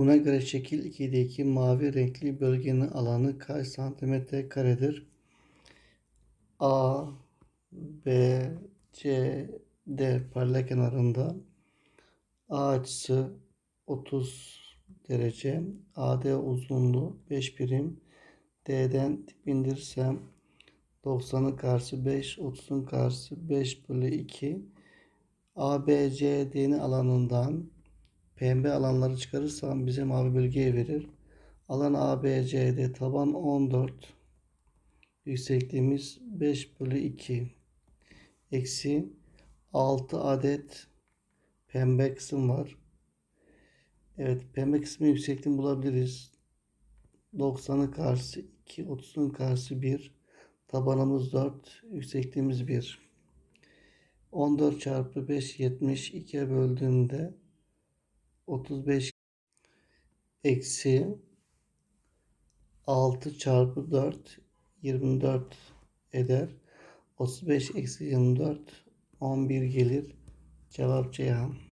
Buna göre şekil 2'deki mavi renkli bölgenin alanı kaç santimetre karedir? A, B, C, D paralel kenarında A açısı 30 derece, AD uzunluğu 5 birim, D'den tip indirirsem 90'ın karşısı 5, 30'un karşısı 5 bölü 2. ABCD'nin alanından pembe alanları çıkarırsam bize mavi bölgeyi verir. Alan ABCD taban 14. Yüksekliğimiz 5 bölü 2. Eksi 6 adet pembe kısım var. Evet pembe kısmı yüksekliğini bulabiliriz. 90'ın karşısı 2, 30'un karşısı 1. Tabanımız 4, yüksekliğimiz 1. 14 çarpı 5 70 2'ye böldüğümde 35 eksi 6 çarpı 4 24 eder. 35 eksi 24 11 gelir. Cevap Ceyhan.